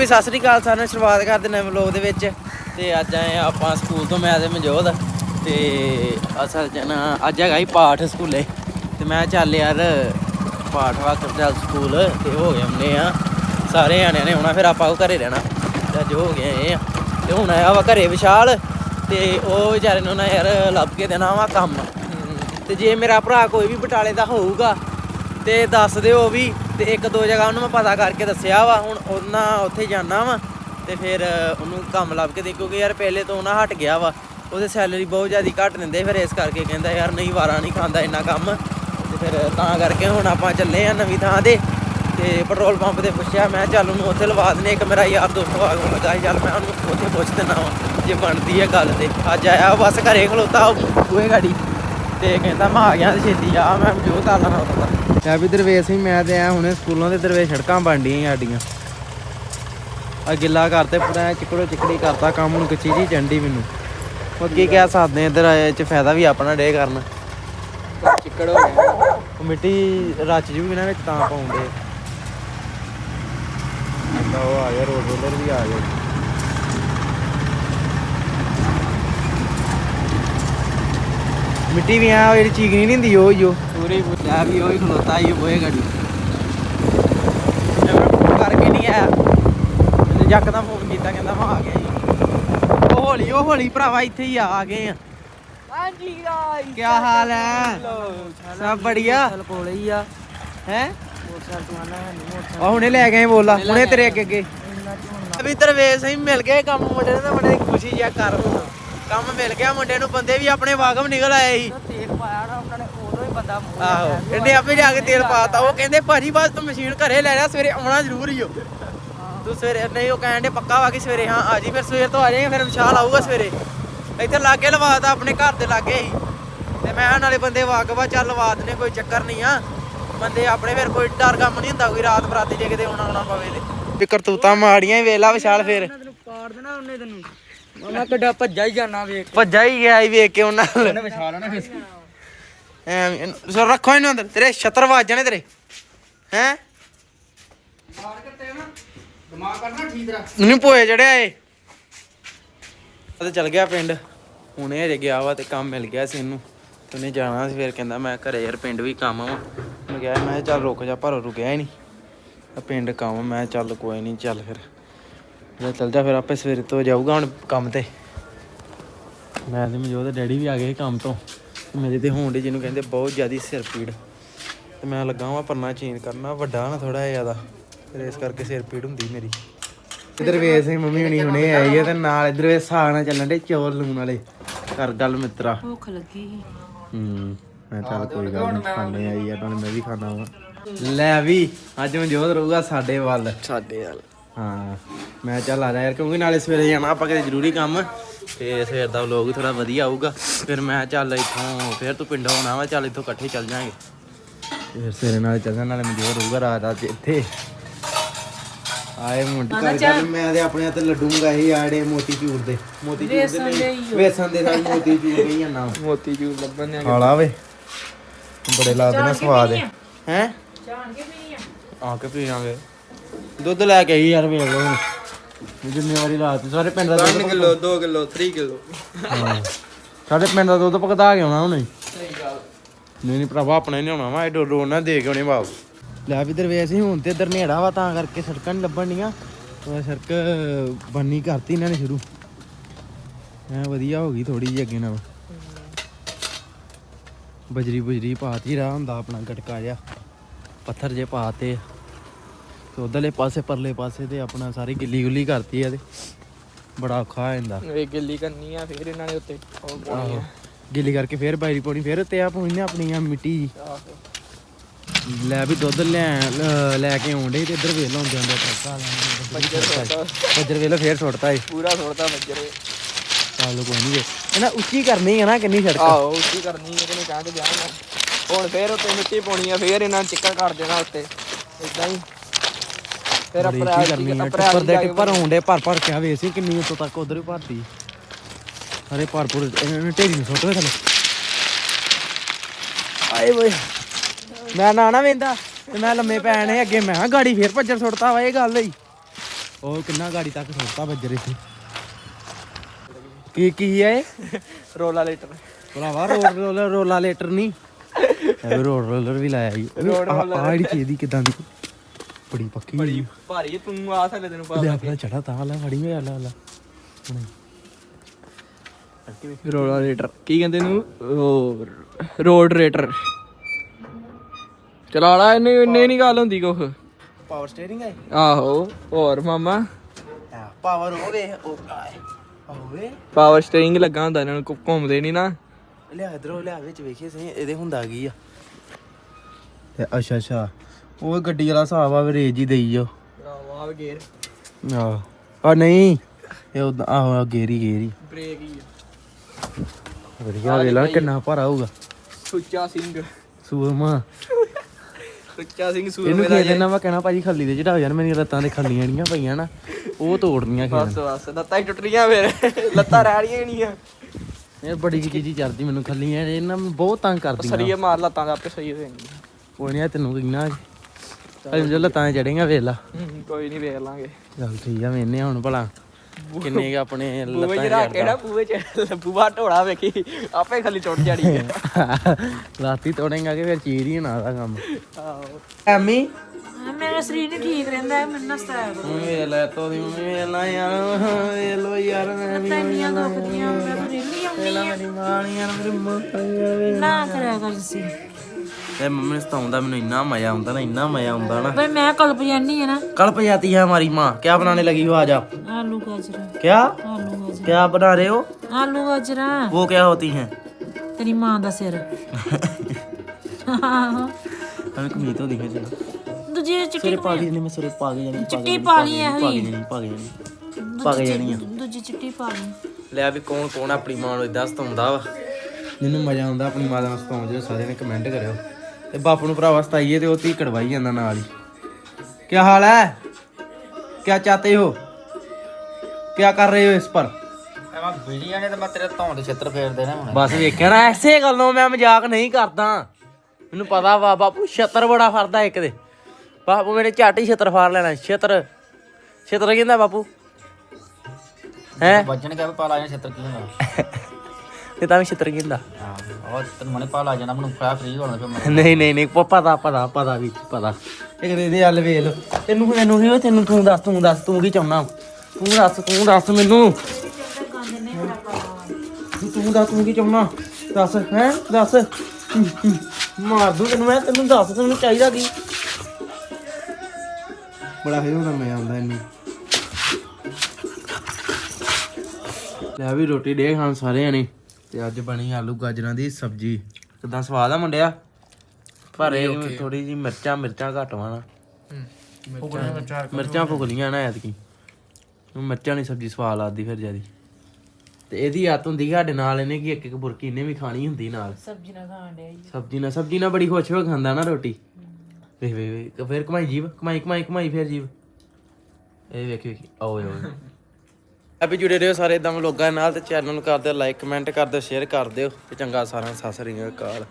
ਵੀ ਸਤਿ ਸ੍ਰੀ ਅਕਾਲ, ਸਾਨੂੰ ਸ਼ੁਰੂਆਤ ਕਰਦੇ ਨੇ ਵਲੋਗ ਦੇ ਵਿੱਚ। ਤੇ ਅੱਜ ਆਏ ਆ ਆਪਾਂ ਸਕੂਲ ਤੋਂ, ਮੈਂ ਤੇ ਮਨਜੋਤ। ਤੇ ਅਸਲ ਚ ਅੱਜ ਹੈਗਾ ਹੀ ਪਾਠ ਸਕੂਲੇ। ਤੇ ਮੈਂ ਚੱਲ ਯਾਰ, ਪਾਠ ਵਾ ਚੱਲ ਸਕੂਲ, ਤੇ ਹੋ ਗਏ ਹੁੰਨੇ ਆ। ਸਾਰੇ ਜਾਣਿਆਂ ਨੇ ਆਉਣਾ, ਫਿਰ ਆਪਾਂ ਉਹ ਘਰੇ ਰਹਿਣਾ। ਤੇ ਅੱਜ ਹੋ ਗਏ ਇਹ ਆ। ਤੇ ਹੁਣ ਆਇਆ ਵਾ ਘਰੇ ਵਿਸ਼ਾਲ, ਤੇ ਉਹ ਵਿਚਾਰੇ ਨੂੰ ਨਾ ਯਾਰ ਲੱਭ ਕੇ ਦੇਣਾ ਵਾ ਕੰਮ। ਤੇ ਜੇ ਮੇਰਾ ਭਰਾ ਕੋਈ ਵੀ ਬਟਾਲੇ ਦਾ ਹੋਊਗਾ, ਤੇ ਦੱਸ ਦਿਓ ਵੀ ਤੇ ਇੱਕ ਦੋ ਜਗ੍ਹਾ ਉਹਨੂੰ ਮੈਂ ਪਤਾ ਕਰਕੇ ਦੱਸਿਆ ਵਾ, ਹੁਣ ਉਹਨਾਂ ਉੱਥੇ ਜਾਣਾ ਵਾ ਤੇ ਫਿਰ ਉਹਨੂੰ ਕੰਮ ਲੱਭ ਕੇ ਦੇ ਕਿਉਂਕਿ ਯਾਰ ਪਹਿਲੇ ਤੋਂ ਉਹਨਾਂ ਹਟ ਗਿਆ ਵਾ, ਉਹਦੇ ਸੈਲਰੀ ਬਹੁਤ ਜ਼ਿਆਦਾ ਘੱਟ ਦਿੰਦੇ ਫਿਰ ਇਸ ਕਰਕੇ ਕਹਿੰਦਾ ਯਾਰ ਨਹੀਂ ਵਾਰਾ ਨਹੀਂ ਖਾਂਦਾ ਇੰਨਾ ਕੰਮ ਤੇ ਫਿਰ ਤਾਂ ਕਰਕੇ ਹੁਣ ਆਪਾਂ ਚੱਲੇ ਆ ਨਵੀਂ ਥਾਂ ਤੇ ਤੇ ਪੈਟਰੋਲ ਪੰਪ ਤੇ ਪੁੱਛਿਆ, ਮੈਂ ਚੱਲ ਉਹਨੂੰ ਉੱਥੇ ਲਵਾ ਦਨੇ ਇੱਕ ਮੇਰਾ ਯਾਰ ਦੋਸਤ ਆ ਗਿਆ ਲੱਗਾ ਚੱਲ ਮੈਂ ਉਹਨੂੰ ਉੱਥੇ ਪੁੱਛ ਦਿੰਦਾ ਵਾ ਜੇ ਬਣਦੀ ਹੈ ਗੱਲ ਤੇ, ਅੱਜ ਆਇਆ ਬਸ ਘਰੇ ਖਲੋਤਾ ਉਹ ਗਾੜੀ। ਤੇ ਕਹਿੰਦਾ ਮੈਂ ਆ ਗਿਆ ਤੇ ਛੇਤੀ ਆ ਮੈਂ ਜੋ ਤਾਲਾ ਨਾ ਉੱਤਦਾ ਐ ਵੀ ਦਰਵੇਸ਼ ਸੀ ਮੈਂ ਤੇ ਆ ਹੁਣੇ ਸਕੂਲੋਂ ਦੇ ਦਰਵੇਸ਼ ਸੜਕਾਂ ਬਣਡੀਆਂ ਸਾਡੀਆਂ। ਆ ਗਿੱਲਾ ਕਰਤੇ ਪੂਰਾ ਚਿਕੜੋ ਚਿਕੜੀ ਕਰਤਾ ਕੰਮ ਨੂੰ ਕਿਚੀ ਜੀ ਚੰਡੀ ਮੈਨੂੰ। ਉਹ ਕੀ ਕਹਿ ਸਕਦੇ ਆ, ਇੱਧਰ ਆਏ ਚ ਫਾਇਦਾ ਵੀ ਆਪਣਾ ਡੇ ਕਰਨ। ਚਿੱਕੜ ਹੋ ਗਿਆ। ਉਹ ਮਿੱਟੀ ਰਚ ਜੂਗੀ ਨਾ ਵਿੱਚ ਤਾਂ ਪਾਉਂਦੇ। ਅੱਛਾ ਉਹ ਆ ਗਿਆ ਰੋਡ ਰੋਲਰ ਵੀ ਆ ਗਿਆ। ਮਿੱਟੀ ਵੀ ਆ ਉਹ ਜਿਹੜੀ ਚੀਕਣੀ ਨਹੀਂ ਹੁੰਦੀ ਉਹ ਹੀ ਉਹ। ਪੂਰੀ ਲੈ ਵੀ ਉਹ ਹੀ ਖਲੋਤਾ ਹੀ ਬੋਏ ਗਾੜੀ ਕਰਕੇ ਨਹੀਂ ਆਇਆ। ਤੇ ਜੱਕ ਦਾ ਫੋਨ ਕੀਤਾ ਕਹਿੰਦਾ ਮੈਂ ਆ ਗਿਆ ਜੀ। ਉਹ ਹੌਲੀ ਉਹ ਹੌਲੀ ਭਰਾਵਾ ਇੱਥੇ ਹੀ ਆ ਆ ਗਏ ਆ। ਹਾਂਜੀ ਗਾਇਸ ਕੀ ਹਾਲ ਹੈ ਸਭ ਬੜੀਆ? ਚੱਲ ਕੋਲੇ ਹੀ ਆ। ਹੈ? ਮੋਟਰਸਾਈਕਲ ਚਲਾਣਾ ਹੈ ਨਹੀਂ ਮੋਟਰਸਾਈਕਲ ਆ ਹੁਣੇ ਲੈ ਗਏ ਬੋਲਾ ਹੁਣੇ ਤੇਰੇ ਅੱਗੇ ਅੱਗੇ। ਅਭੀ ਦਰਵੇਸ਼ ਹੀ ਮਿਲ ਗਏ ਕੰਮ ਮੁੰਡੇ ਨੂੰ ਤਾਂ ਬੜੇ ਖੁਸ਼ੀ ਜਿਆ ਕਰ ਹੁਣ। ਕੰਮ ਮਿਲ ਗਿਆ ਮੁੰਡੇ ਨੂੰ ਬੰਦੇ ਵੀ ਆਪਣੇ ਵਾਗਮ ਨਿਕਲ ਆਏ ਸੀ। ਤੇਲ ਪਾਇਆ ਨਾ ਉਹਨਾਂ ਨੇ ਉਦੋਂ ਹੀ ਬੰਦਾ ਮੂੰਹ ਆਹੋ ਇਹਨੇ ਆਪੇ ਜਾ ਕੇ ਤੇਲ ਪਾਤਾ। ਉਹ ਕਹਿੰਦੇ ਭਾਜੀ ਬਸ ਤੂੰ ਮਸ਼ੀਨ ਘਰੇ ਲੈ ਜਾ ਸਵੇਰੇ ਆਉਣਾ ਜ਼ਰੂਰ ਹੀ ਹੋ। ਤੂੰ ਸਵੇਰੇ ਨਹੀਂ ਉਹ ਕਹਿਣ ਦੇ ਪੱਕਾ ਵਾ ਕਿ ਸਵੇਰੇ ਹਾਂ ਆ ਜੀ ਫਿਰ ਸਵੇਰ ਤੋਂ ਆ ਜਾਏਗਾ ਫਿਰ ਵਿਸ਼ਾਲ ਆਊਗਾ ਸਵੇਰੇ। ਇੱਥੇ ਲਾਗੇ ਲਵਾਤਾ ਆਪਣੇ ਘਰ ਦੇ ਲਾਗੇ ਹੀ। ਤੇ ਮੈਂ ਨਾਲੇ ਬੰਦੇ ਵਾਕਵਾ ਚੱਲ ਲਵਾ ਦਨੇ ਕੋਈ ਚੱਕਰ ਨਹੀਂ ਆ। ਬੰਦੇ ਆਪਣੇ ਫਿਰ ਕੋਈ ਡਰ ਕੰਮ ਨਹੀਂ ਹੁੰਦਾ ਕੋਈ ਰਾਤ ਬਰਾਤੇ ਜੇ ਕਿਤੇ ਆਉਣਾ ਆਉਣਾ ਪਵੇ ਤੇ। ਕਰਤੂਤਾਂ ਮਾੜੀਆਂ ਹੀ ਵੇਲਾ ਵਿਸ਼ਾਲ ਫਿਰ। ਤੈਨੂੰ ਪਾੜ ਦੇਣਾ ਉਹਨੇ ਤੈਨੂੰ। ਉਹਨਾਂ ਕਿੱਡਾ ਭੱਜਾ ਹੀ ਜਾਣਾ ਵੇਖ ਭੱਜਾ ਹੀ ਗਿਆ ਹੀ ਵੇਖ ਕੇ ਉਹਨਾਂ ਨਾਲ। ਉਹਨੇ ਵਿਛਾ ਲੈਣਾ ਫਿਰ। ਐਵੇਂ ਸੋ ਰੱਖੋ ਇਹਨੂੰ ਅੰਦਰ। ਤੇਰੇ ਛਤਰ ਵੱਜ ਜਾਣੇ ਤੇਰੇ। ਹੈ? ਮਾਰ ਕੇ ਤੇ ਨਾ ਦਿਮਾਗ ਕਰਨਾ ਠੀਕ ਤਰ੍ਹਾਂ ਮੈਨੂੰ ਭੋਏ ਚੜਿਆ ਏ। ਤੇ ਚਲ ਗਿਆ ਪਿੰਡ। ਹੁਣੇ ਹਜੇ ਗਿਆ ਵਾ ਤੇ ਕੰਮ ਮਿਲ ਗਿਆ ਸੀ ਇਹਨੂੰ। ਤੇ ਉਹਨੇ ਜਾਣਾ ਸੀ ਫਿਰ ਕਹਿੰਦਾ ਮੈਂ ਘਰੇ ਯਾਰ ਪਿੰਡ ਵੀ ਕੰਮ ਆ ਮੈਂ ਕਿਹਾ ਮੈਂ ਚੱਲ ਰੁਕ ਜਾ ਪਰ ਰੁਕਿਆ ਹੀ ਨਹੀਂ। ਪਿੰਡ ਕੰਮ। ਮੈਂ ਚੱਲ ਕੋਈ ਨਹੀਂ ਚੱਲ ਫਿਰ। ਜੇ ਚੱਲ ਜਾ ਫਿਰ ਆਪੇ ਸਵੇਰੇ ਤੋਂ ਜਾਊਗਾ ਹੁਣ ਕੰਮ ਤੇ। ਮੈਂ ਤੇ ਮਜੋ ਤੇ ਡੈਡੀ ਵੀ ਆ ਗਏ ਕੰਮ ਤੋਂ। ਮੇਰੇ ਤੇ ਹੋਣ ਦੇ ਜਿਹਨੂੰ ਕਹਿੰਦੇ ਬਹੁਤ ਜ਼ਿਆਦੀ ਸਿਰ ਪੀੜ। ਤੇ ਮੈਂ ਲੱਗਾ ਵਾਂ ਪਰਨਾ ਚੇਂਜ ਕਰਨਾ ਵੱਡਾ ਨਾ ਥੋੜਾ ਜ਼ਿਆਦਾ। ਫਿਰ ਇਸ ਕਰਕੇ ਸਿਰ ਪੀੜ ਹੁੰਦੀ ਮੇਰੀ। ਇਧਰ ਵੇਸ ਸੀ ਮੰਮੀ ਹੁਣੀ ਹੁਣੇ ਆਈ ਹੈ ਤੇ ਨਾਲ ਇਧਰ ਵੇ ਸਾਗ ਨਾਲ ਚੱਲਣ ਦੇ ਚੌਲ ਲੂਣ ਵਾਲੇ। ਕਰ ਗੱਲ ਮਿੱਤਰਾ। ਭੁੱਖ ਲੱਗੀ ਹੂੰ ਮੈਂ ਚੱਲ ਕੋਈ ਗੱਲ ਨਹੀਂ ਖਾਣੇ ਆਈ ਆ ਨਾਲੇ ਮੈਂ ਵੀ ਖਾਣਾ ਵਾ। ਲੈ ਵੀ ਅੱਜ ਮਨਜੋਤ ਰਹੂਗਾ ਸਾਡੇ ਵੱਲ। ਸਾਡੇ ਹਾਲ ਹਾਂ। ਮੈਂ ਚੱਲ ਆ ਜਾ ਯਾਰ ਕਿਉਂਕਿ ਨਾਲੇ ਸਵੇਰੇ ਜਾਣਾ ਆਪਾਂ ਕਿਤੇ ਜ਼ਰੂਰੀ ਕੰਮ। ਤੇ ਸਵੇਰ ਦਾ ਵਲੋਗ ਥੋੜਾ ਵਧੀਆ ਆਊਗਾ। ਫਿਰ ਮੈਂ ਚੱਲ ਇੱਥੋਂ ਫਿਰ ਤੂੰ ਪਿੰਡੋਂ ਆਉਣਾ ਵਾ ਚੱਲ ਇੱਥੋਂ ਇਕੱਠੇ ਚੱਲ ਜਾਾਂਗੇ। ਫਿਰ ਸਵੇਰੇ ਨਾਲੇ ਚੱਲ ਜਾਣਾ ਨਾਲੇ ਮਨਜੋਤ ਰਹੂਗਾ ਰਾਤ ਦਾ ਇੱਥੇ। ਆਏ ਮੁੰਡੀ ਕਰ ਗੱਲ ਮੈਂ ਤੇ ਆਪਣੇ ਹੱਥ ਲੱਡੂ ਮੰਗਾਏ ਆੜੇ ਮੋਤੀ ਚੂਰ ਦੇ। ਮੋਤੀ ਚੂਰ ਦੇ ਨਹੀਂ ਵੇਸਣ ਦੇ ਨਾਲ ਮੋਤੀ ਚੂਰ ਕਹੀ ਜਾਂਦਾ ਮੋਤੀ ਜੂ ਲੱਭਣ ਨੇ ਖਾਲਾ ਵੇ। ਬੜੇ ਲੱਗਦੇ ਨੇ ਸਵਾਦ ਹੈ? ਆ। ਕੇ ਪੀਵਾਂਗੇ ਦੁੱਧ ਲੈ ਕੇ ਆਈ ਯਾਰ ਵੇਖ ਲਓ ਹੁਣ। ਜ਼ਿੰਮੇਵਾਰੀ ਰਾਤ ਦੀ। ਸਾਰੇ ਪਿੰਡ ਦਾ ਦੁੱਧ ਕਿਲੋ 2 ਕਿਲੋ 3 ਕਿਲੋ। ਹਾਂ। ਸਾਡੇ ਪਿੰਡ ਦਾ ਦੁੱਧ ਪਕਦਾ ਕੇ ਆਉਣਾ ਹੁਣੇ। ਸਹੀ ਗੱਲ ਨਹੀਂ ਨਹੀਂ ਭਰਾਵਾ ਆਪਣਾ ਨਹੀਂ ਆਉਣਾ ਵਾ। ਇਹ ਡੋ ਡੋ ਨਾ ਦੇ ਕੇ ਆਉਣੇ ਬਾਪ ਲੈ ਵੀ ਦਰਵੇਸ਼ ਸੀ ਹੁਣ ਤੇ ਇਧਰ ਨੇੜਾ ਵਾ ਤਾਂ ਕਰਕੇ ਸੜਕਾਂ ਨਹੀਂ ਲੱਭਣ ਡੀਆਂ। ਉਹ ਸੜਕ ਬੰਨੀ ਕਰਤੀ ਇਹਨਾਂ ਨੇ ਸ਼ੁਰੂ। ਐ ਵਧੀਆ ਹੋ ਗਈ ਥੋੜੀ ਜਿਹੀ ਅੱਗੇ ਨਾਲ। ਬਜਰੀ ਬਜਰੀ ਪਾਤੀ ਰਾਹ ਹੁੰਦਾ ਆਪਣਾ ਗਟਕਾ ਜਿਹਾ। ਪੱਥਰ ਜੇ ਪਾਤੇ। ਤੇ ਉਧਰਲੇ ਪਾਸੇ ਪਰਲੇ ਪਾਸੇ ਤੇ ਆਪਣਾ ਸਾਰੀ ਗਿੱਲੀ ਗੁੱਲੀ ਕਰਤੀ ਆ ਤੇ ਬੜਾ ਔਖਾ ਹੋ ਜਾਂਦਾ। ਇਹ ਗਿੱਲੀ ਕਰਨੀ ਆ ਫਿਰ ਇਹਨਾਂ ਨੇ ਉੱਤੇ ਉਹ ਪਾਉਣੀ ਆਹੋ ਗਿੱਲੀ ਕਰਕੇ ਫੇਰ ਬਾਇਰੀ ਪਾਉਣੀ ਫੇਰ ਉੱਤੇ ਆ ਪਾਉਣੀ ਆਪਣੀਆਂ ਮਿੱਟੀ ਜੀ। ਆ ਆਹੋ। ਲੈ ਵੀ ਦੁੱਧ ਲੈ ਲ- ਕੇ ਆਉਂਦੇ ਤੇ ਇੱਧਰ ਵੇਖ ਲਾਉਂ ਜਾਂਦਾ ਟਰੱਕਾ ਮੱਜਰ ਸੁੱਟਦਾ ਇੱਧਰ ਵੇਖ ਲਓ ਫੇਰ ਸੁੱਟਤਾ ਏ। ਪੂਰਾ ਸੁੱਟਦਾ ਮੱਜਰੇ ਚੱਲ ਕੋਈ ਨਹੀਂ ਇਹਨਾਂ ਉੱਚੀ ਕਰਨੀ ਹੈ ਨਾ ਕਿੰਨੀ ਸੜਕ ਆਹੋ ਉੱਚੀ ਕਰਨੀ ਹੈ ਤੈਨੂੰ ਕਹਿ ਕੇ ਜਾਣਾ ਹੁਣ ਫੇਰ ਉੱਤੇ ਮਿੱਟੀ ਪਾਉਣੀ ਆ ਫੇਰ ਇਹਨਾਂ ਚਿੱਕਾ ਕਰ ਦੇਣਾ ਉੱਤੇ। ਇਦਾਂ ਹੀ। ਫਿਰ ਬੜੀ ਅਪ੍ਰੈਲ ਉੱਚੀ ਕਰਨੀ ਹੈ ਟਿੱਪਰ ਦੇ ਟਿੱਪਰ ਆਉਂਦੇ ਭਰ ਭਰ ਕੇ ਆ ਵੇਖ ਸੀ ਕਿੰਨੀ ਉੱਤੋਂ ਤੱਕ ਉਧਰ ਵੀ ਭਰਤੀ। ਅਰੇ ਭਰਪੂਰ ਇਹਨਾਂ ਨੇ ਢੇਰੀ ਨੂੰ ਸੁੱਟ ਹੋਏ ਥੱਲੇ। ਆਏ ਓਏ ਮੈਂ ਨਾ ਨਾ ਵੇਂਦਾ ਤੇ ਮੈਂ ਲੰਮੇ ਪੈਣੇ ਅੱਗੇ ਮੈਂ ਕਿਹਾ ਗਾੜੀ ਫੇਰ ਭੱਜਰ ਸੁੱਟਤਾ ਵਾ ਇਹ ਗੱਲ ਹੀ ਉਹ ਕਿੰਨਾ ਗਾੜੀ ਤੱਕ ਕੀ ਕੀ ਹੈ ਰੋਲਾ ਲੀਟਰ। ਭਰਾਵਾ ਰੋਲਰ ਰੋਲਾ ਲੇਟਰ ਨਹੀਂ ਰੋਲਰ ਵੀ ਲਾਇਆ ਜੀ ਰੋਡ ਆਹ ਕਿਦਾਂ ਦੀ ਬੜੀ ਪੱਕੀ ਬੜੀ ਭਾਰੀ ਹੈ, ਤੂੰ ਆ ਥੱਲੇ ਤੈਨੂੰ ਲੈ ਪਾ ਆਪਣਾ ਚੜਾ ਤਾਂ ਲੈ ਫੜੀ ਹੋਇਆ ਲੈ ਲੈ। ਰੋਲਾ ਲੀਟਰ ਕੀ ਕਹਿੰਦੇ ਨੂੰ ਉਹ ਰੋਡ ਰੇਟਰ। ਚਲਾ ਲਾ ਇਹਨੇ ਇੰਨੇ ਨਹੀਂ ਗੱਲ ਹੁੰਦੀ ਕੁਖ। ਪਾਵਰ ਸਟੀਅਰਿੰਗ ਹੈ ਆਹੋ ਹੋਰ ਮਾਮਾ? ਪਾਵਰ ਉਹ ਵੇ ਉਹ ਆਏ। ਓਏ ਪਾਵਰ ਸਟੀਅਰਿੰਗ ਲੱਗਾ ਹੁੰਦਾ ਇਹਨਾਂ ਨੂੰ ਘੁ- ਘੁੰਮਦੇ ਨਹੀਂ ਨਾ। ਲਿਆ ਇਧਰੋਂ ਲਿਆ ਵਿੱਚ ਵੇਖੀਏ ਸਹੀ ਇਹਦੇ ਹੁੰਦਾ ਕੀ ਆ? ਤੇ ਅੱਛਾ ਅੱਛਾ। ਉਹ ਗੱਡੀ ਵਾਲਾ ਹਿਸਾਬ ਆ ਵੀ ਰੇਜ ਹੀ ਦੇਈ ਜੋ ਵਾਹ ਗੇਅਰ ਆਹ। ਆ ਨਹੀਂ ਇਹ ਉਦਾਂ ਆਹੋ ਗੇਰੀ ਗੇਰੀ ਬ੍ਰੇਕ ਹੀ। ਵਧੀਆ ਵੇਖ ਲਾ ਕਿੰਨਾ ਭਾਰਾ ਹੋਊਗਾ। ਸੁੱਚਾ ਸਿੰਘ। ਸੂਰਮਾ। ਸੁੱਚਾ ਸਿੰਘ ਸੂਰ ਇਹਨੂੰ ਖੇਡ ਦੇਣਾ ਵਾ ਕਹਿਣਾ ਭਾਜੀ ਖੱਲੀ ਦੇ ਚੜਾਓ ਯਾਰ ਮੇਰੀਆਂ ਲੱਤਾਂ ਦੇ ਖੱਲੀਆਂ ਜਿਹੜੀਆਂ ਪਈਆਂ ਨਾ ਉਹ ਤੋੜਨੀਆਂ ਬਸ ਖੇਡ ਬਸ ਲੱਤਾਂ ਹੀ ਟੁੱਟ ਰਹੀਆਂ ਫਿਰ। ਲੱਤਾਂ ਰਹਿ ਰਹੀਆਂ ਹੀ ਨਹੀਂ ਆ ਇਹ ਬੜੀ ਚੀਜ਼ੀ ਚੜਦੀ ਮੈਨੂੰ ਖੱਲੀਆਂ ਇਹਨਾਂ ਬਹੁਤ ਤੰਗ ਕਰਦੀਆਂ ਸਰੀਏ ਮਾਰ ਲੱਤਾਂ ਦਾ ਆਪੇ ਸਹੀ ਹੋ ਜਾਣਗੇ ਕੋਈ ਨਹੀਂ ਤੈਨੂੰ ਕਿੰਨਾ ਅਜੇ ਜੋ ਲੱਤਾਂ ਚੜੇਗਾ ਵੇਖ ਲਾ। ਕੋਈ ਨਹੀਂ ਵੇਖ ਲਾਂਗੇ। ਚੱਲ ਠੀਕ ਆ ਵੇਨੇ ਹੁਣ ਭਲਾ ਕਿੰਨੇ ਕੁ ਆਪਣੇ ਲੱਤਾਂ ਚ ਰੱਖ ਕੇ ਨਾ ਬੂਵੇ ਚ ਬੂਵਾ ਢੋੜਾ ਵੇਖੀ ਆਪੇ ਖਾਲੀ ਟੁੱਟ ਜਾਣੀ ਹੈ ਰਾਤੀ ਤੋੜੇਗਾ ਕਿ ਫਿਰ ਚੀਰ ਹੀ ਨਾ ਦਾ ਕੰਮ। ਐਮੀ? ਮੇਰਾ ਸਰੀਰ ਨਹੀਂ ਠੀਕ ਰਹਿੰਦਾ ਹੈ, ਮੈਨੂੰ ਨਸਤਾ ਹੈ ਵੇ ਲੈ ਤੋ ਦੀ ਮੰਮੀ ਵੇ ਲਾ ਯਾਰ ਵੇ ਲੋ ਯਾਰ ਮੈਂ ਵੀ ਇੰਨੀਆਂ ਦੁਖਦੀਆਂ ਮੈਂ ਰੇਲੀ ਆਉਂਦੀ ਲਾ ਮੇਰੀ ਮਾਂ ਨੀ ਯਾਰ ਮੇਰੀ ਮਾਂ ਵੇ ਨਾ ਕਰਿਆ ਕਰ ਸੀ ਤੇ ਮੰਮੀ ਨੇ ਸਤਾਉਂਦਾ ਮੈਨੂੰ ਇੰਨਾ ਮਜ਼ਾ ਆਉਂਦਾ ਨਾ ਇੰਨਾ ਮਜ਼ਾ ਆਉਂਦਾ ਨਾ ਪਰ ਮੈਂ ਕਲਪ ਜਾਨੀ ਹੈ ਨਾ कल्प जाती है हमारी माँ क्या बनाने लगी हो आज आप ਆਲੂ ਗਾਜਰਾ क्या ਆਲੂ ਗਾਜਰਾ क्या बना रहे हो ਆਲੂ ਗਾਜਰਾ वो क्या होती हैं ਤੇਰੀ ਮਾਂ ਦਾ ਸਿਰ हमें कमीत होती है चलो ਦੂਜੀ ਚਿੱਟੀ सिरे पागे जानी मैं सिरे पागे जानी ਚਿੱਟੀ ਪਾ ਲਈ ਹੈ ਪਾਗੇ ਜਾਣੀ ਪਾਗੇ ਜਾਣੀ ਪਾਗੇ ਜਾਣੀ ਆ ਦੂਜੀ ਚਿੱਟੀ ਪਾ ਲਈ ਲੈ ਵੀ ਕੌਣ ਕੌਣ ਆਪਣੀ ਮਾਂ ਨੂੰ ਇਦਾਂ ਸਤਾਉਂਦਾ ਵਾ ਜਿਹਨੂੰ ਮਜ਼ਾ ਆਉਂਦਾ ਆਪਣੀ ਮਾਂ ਦਾ ਸਤਾਉਣ ਜੇ ਸਾਰਿਆਂ ਨੇ ਕਮੈਂਟ ਕਰਿਓ ਤੇ ਬਾਪੂ ਨੂੰ ਭਰਾਵਾ ਸਤਾਈਏ ਤੇ ਉਹ ਧੀ ਕੜਵਾਈ ਜਾਂਦਾ ਨਾਲ ਹੀ। ਕੀ ਹਾਲ ਹੈ? ਕੀ ਚਾਹਤੇ ਹੋ? ਕੀ ਕਰ ਰਹੇ ਹੋ ਇਸ ਪਰ? ਮੈਂ ਵੀਡੀਓ ਨੇ ਤਾਂ ਮੈਂ ਤੇਰੇ ਧੌਣ ਦੇ ਛਿੱਤਰ ਫੇਰ ਦੇਣਾ ਹੁਣ। ਬਸ ਵੇਖਿਆ ਨਾ ਐਸੇ ਗੱਲੋਂ ਮੈਂ ਮਜ਼ਾਕ ਨਹੀਂ ਕਰਦਾ। ਮੈਨੂੰ ਪਤਾ ਵਾ ਬਾਪੂ ਛਤਰ ਬੜਾ ਫਰਦਾ ਇੱਕ ਦੇ। ਬਾਪੂ ਮੇਰੇ ਝੱਟ ਹੀ ਛਤਰ ਫਾੜ ਲੈਣਾ ਛਤਰ। ਛਤਰ ਕਹਿੰਦਾ ਬਾਪੂ? ਹੈ? ਵੱਜਣ ਕੇ ਪਾ ਲਾ ਜਾਣਾ ਛਿੱਤਰ ਕੀ ਹੁੰਦਾ? ਤੇ ਤਾਂ ਵੀ ਛਤਰ ਕਹਿੰਦਾ ਹਾਂ ਉਹ ਤੈਨੂੰ ਮਨੇ ਪਾ ਲਾ ਜਾਣਾ ਮੈਨੂੰ ਫੜਾ ਫ੍ਰੀ ਹੋਣਾ ਫਿਰ ਮੈਂ। ਨਹੀਂ ਨਹੀਂ ਨਹੀਂ ਪ- ਪਤਾ ਪਤਾ ਪਤਾ ਵੀ ਪਤਾ। ਇੱਕ ਦੇ ਦੇ ਹੱਲ ਵੇਖ ਲੋ ਤੈਨੂੰ ਮੈਨੂੰ ਨਹੀਂ ਤੈਨੂੰ ਤੂੰ ਦੱਸ ਤੂੰ ਦੱਸ ਤੂੰ ਕੀ ਚਾਹੁੰਦਾ? ਤੂੰ ਦੱਸ ਤੂੰ ਦੱਸ ਮੈਨੂੰ। ਤੂੰ- ਤੂੰ ਦੱਸ ਤੂੰ ਕੀ ਚਾਹੁੰਦਾ? ਦੱਸ ਹੈ? ਦੱਸ। ਹਮ, ਹਮ, ਮਾਰ ਦੂੰ ਤੈਨੂੰ ਮੈਂ ਤੈਨੂੰ ਦੱਸ ਤੈਨੂੰ ਚਾਹੀਦਾ ਕੀ? ਬੜਾ ਹੈ ਉਹਦਾ ਮੈਂ ਆਉਂਦਾ ਇੰਨੀ। ਲੈ ਵੀ ਰੋਟੀ ਡੇ ਖਾਣ ਸਾਰੇ ਆਣੇ ਤੇ ਅੱਜ ਬਣੀ ਆਲੂ ਗਾਜਰਾਂ ਦੀ ਸਬਜੀ। ਕਿਦਾਂ ਸਵਾਦ ਆ ਮੁੰਡਿਆ? ਪਰ ਇਹ ਥੋੜੀ ਜੀ ਮਿਰਚਾਂ ਮਿਰਚਾਂ ਘੱਟ ਵਾ ਨਾ। ਮਿਰਚਾਂ ਫੁਗਲੀਆਂ ਨਾ ਐਤਕੀ। ਉਹ ਮਿਰਚਾਂ ਦੀ ਸਬਜੀ ਸਵਾਦ ਲੱਗਦੀ ਫਿਰ ਜਿਆਦੀ। ਤੇ ਇਹਦੀ ਆਤ ਹੁੰਦੀ ਸਾਡੇ ਨਾਲ ਇਹਨੇ ਕੀ ਇੱਕ ਇੱਕ ਬੁਰਕੀ ਇਹਨੇ ਵੀ ਖਾਣੀ ਹੁੰਦੀ ਨਾਲ। ਸਬਜ਼ੀ ਨਾ ਖਾਣ ਡਿਆ ਜੀ। ਸਬਜੀ ਨਾਲ ਸਬਜੀ ਨਾਲ ਬੜੀ ਖੁਸ਼ ਹੋ ਕੇ ਖਾਂਦਾ ਨਾ ਰੋਟੀ। ਵੇਖ ਵੇਖ ਵੇਖ ਫਿਰ ਕਮਾਈ ਜੀਵ ਕਮਾਈ ਕਮਾਈ ਕਮਾਈ ਫਿਰ ਜੀਵ। ਇਹ ਵੇਖ ਵੇਖ। ਓਏ ਓਏ ਅਭੀ ਜੁੜੇ ਰਹੋ ਸਾਰੇ ਦਮ ਲੋਕਾਂ ਨਾਲ ਤੇ ਚੈਨਲ ਨੂੰ ਕਰ ਦਿਓ ਲਾਈਕ ਕਮੈਂਟ ਕਰ ਦਿਓ ਸ਼ੇਅਰ ਕਰ ਦਿਓ ਤੇ ਚੰਗਾ ਸਾਰਿਆਂ ਨੂੰ ਸਤਿ ਸ੍ਰੀ ਅਕਾਲ।